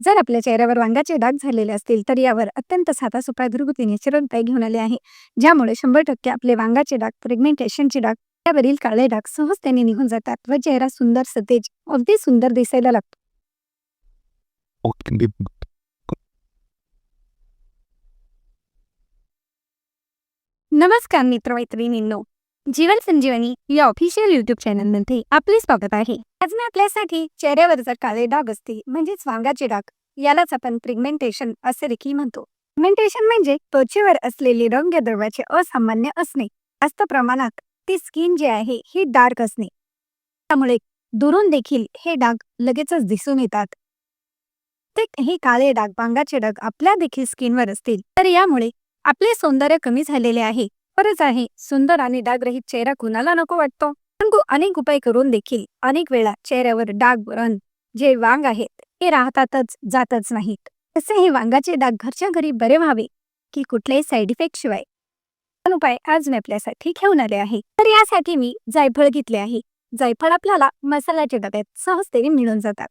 जर आपल्या चेहऱ्यावर वांग्याचे डाग झालेले असतील तर यावर अत्यंत साधा सोपा घरगुती नॅचरल उपाय घेऊन आले आहे. ज्यामुळे शंभर टक्के आपले वांगाचे डाग प्रेग्नेंटेशनचे डाग त्यावरील काळे डाग सहजतेने निघून जातात व चेहरा सुंदर सतेज अगदी सुंदर दिसायला लागतो. नमस्कार मित्रमैत्रिणींनो. जीवन संजीवनी या ऑफिशियल युट्यूब चॅनलमध्ये आपले स्वागत आहे. आज मी आपल्यासाठी चेहऱ्यावर जर काळे डाग असते म्हणजेच वांगाचे डाग यालाच आपण प्रिग्मेंटेशन असे देखील म्हणतो. पिगमेंटेशन म्हणजे त्वचेवर असलेले रंग द्रव्याचे असामान्य असणे. जास्त प्रमाणात ती स्किन जी आहे ही डार्क असणे. त्यामुळे दुरून देखील हे डाग लगेचच दिसून येतात. ते हे काळे डाग वांगाचे डाग आपल्या देखील स्किनवर असतील. तर यामुळे आपले सौंदर्य कमी झालेले आहे. खरंच आहे. सुंदर आणि डागरहित चेहरा कुणाला नको वाटतो? परंतु अनेक उपाय करून देखील अनेक वेळा चेहऱ्यावर डाग रन जे वांग आहेत हे राहतातच जातच नाहीत. तसे हे वांगाचे डाग घरच्या घरी बरे व्हावे की कुठल्याही साईड इफेक्ट शिवाय. पण उपाय आज मी आपल्यासाठी घेऊन आले आहे. तर यासाठी मी जायफळ घेतले आहे. जायफळ आपल्याला मसाल्याच्या डब्यात सहजतेने मिळून जातात.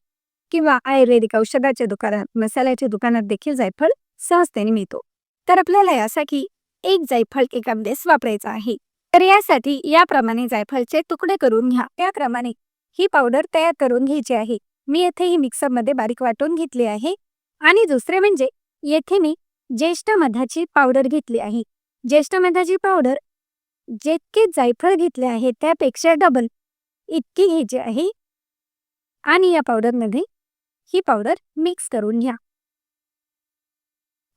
किंवा आयुर्वेदिक औषधाच्या दुकानात मसाल्याच्या दुकानात देखील जायफळ सहजतेने मिळतो. तर आपल्याला यासाठी एक जायफळ एका वेळेस वापरायचा आहे. तर यासाठी याप्रमाणे जायफळचे तुकडे करून घ्या. त्याप्रमाणे ही पावडर तयार करून घ्यायची आहे. मी येथे ही मिक्सरमध्ये बारीक वाटून घेतली आहे. आणि दुसरे म्हणजे येथे मी ज्येष्ठ मधाची पावडर घेतली आहे. ज्येष्ठ मधाची पावडर जितके जायफळ घेतले आहे त्यापेक्षा डबल इतकी घ्यायची आहे. आणि या पावडरमध्ये ही पावडर मिक्स करून घ्या.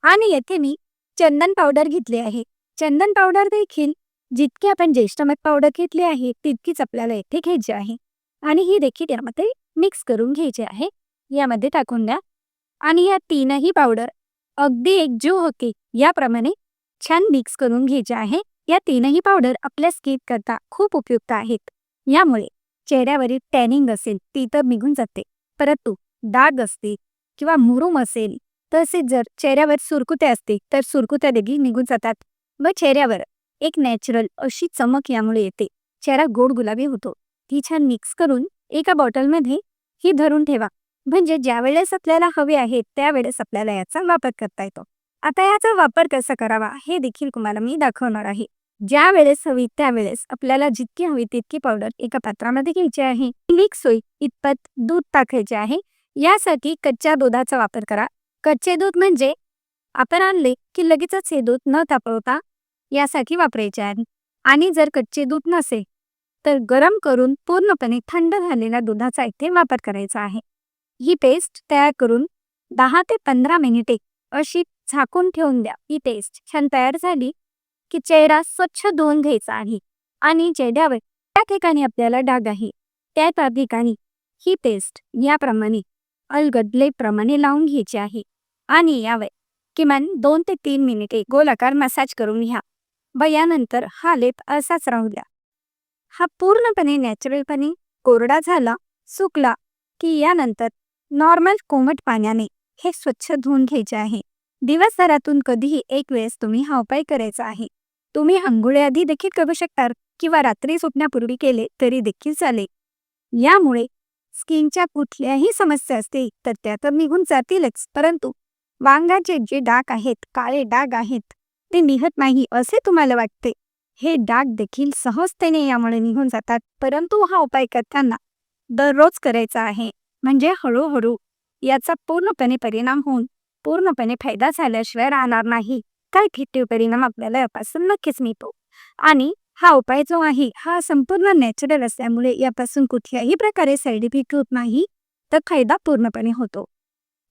आणि येथे मी चंदन पावडर घेतली आहे. चंदन पावडर देखील जितकी आपण ज्येष्ठमध पावडर घेतली आहे तितकीच आपल्याला येथे घ्यायची आहे. आणि ही देखील यामध्ये मिक्स करून घ्यायची आहे. यामध्ये टाकून द्या. आणि या तीनही पावडर अगदी एकजीव होते याप्रमाणे छान मिक्स करून घ्यायचे आहे. या तीनही पावडर आपल्या स्किन करता खूप उपयुक्त आहेत. यामुळे चेहऱ्यावरील टॅनिंग असेल ती तर निघून जाते. परंतु डाग असते किंवा मुरूम असेल तसेच जर चेहऱ्यावर सुरकुत्या असतील तर सुरकुत्या देखील निघून जातात. व चेहऱ्यावर एक नॅचरल अशी चमक यामुळे येते. चेहरा गोड गुलाबी होतो. ती छान मिक्स करून एका बॉटलमध्ये ही धरून ठेवा. म्हणजे ज्या वेळेस आपल्याला हवे आहे त्यावेळेस आपल्याला याचा वापर करता येतो. आता याचा वापर कसा करावा हे देखील तुम्हाला मी दाखवणार आहे. ज्या वेळेस हवी त्यावेळेस आपल्याला जितकी हवी तितकी पावडर एका पात्रामध्ये घ्यायची आहे. मिक्स होईल. इतपत दूध टाकायचे आहे. यासाठी कच्च्या दुधाचा वापर करा. कच्चे दूध म्हणजे आपण आणले की लगेचच हे दूध न तापवता यासाठी वापरायचे आहे. आणि जर कच्चे दूध नसेल तर गरम करून पूर्णपणे थंड झालेल्या दुधाचा इथे वापर करायचा आहे. ही पेस्ट तयार करून दहा ते पंधरा मिनिटे अशी झाकून ठेवून द्या. ही पेस्ट छान तयार झाली की चेहरा स्वच्छ धुवून घ्यायचा आहे. आणि चेहऱ्यावर त्या ठिकाणी आपल्याला डाग आहे. त्या त्या ठिकाणी ही पेस्ट याप्रमाणे अलगदलेप्रमाणे लावून घ्यायची आहे. आणि यावे. किमान दोन ते तीन मिनिटे गोलाकार मसाज करून घ्या. व यानंतर हा लेप असाच राहू द्या. हा पूर्णपणे नॅचरलपणे कोरडा झाला सुकला की यानंतर नॉर्मल कोमट पाण्याने हे स्वच्छ धुवून घ्यायचे आहे. दिवसभरातून कधीही एक वेळेस तुम्ही हा उपाय करायचा आहे. तुम्ही आंघोळीआधी देखील करू शकता किंवा रात्री झोपण्यापूर्वी केले तरी देखील चालेल. यामुळे स्किनच्या कुठल्याही समस्या असतील तर त्या तर निघून जातीलच परंतु वांगाचे जे डाग आहेत काळे डाग आहेत ते निघत नाही असे तुम्हाला वाटते? हे डाग देखील सहजतेने यामुळे निघून जातात परंतु हा उपाय करताना दररोज करायचा आहे. म्हणजे हळूहळू याचा पूर्णपणे परिणाम होऊन पूर्णपणे फायदा झाल्याशिवाय राहणार नाही. काय फिटिव परिणाम आपल्याला यापासून नक्कीच मिळतो. आणि हा उपाय जो आहे हा संपूर्ण नॅचरल असल्यामुळे यापासून कुठल्याही प्रकारे साईड इफेक्ट होत नाही तर फायदा पूर्णपणे होतो.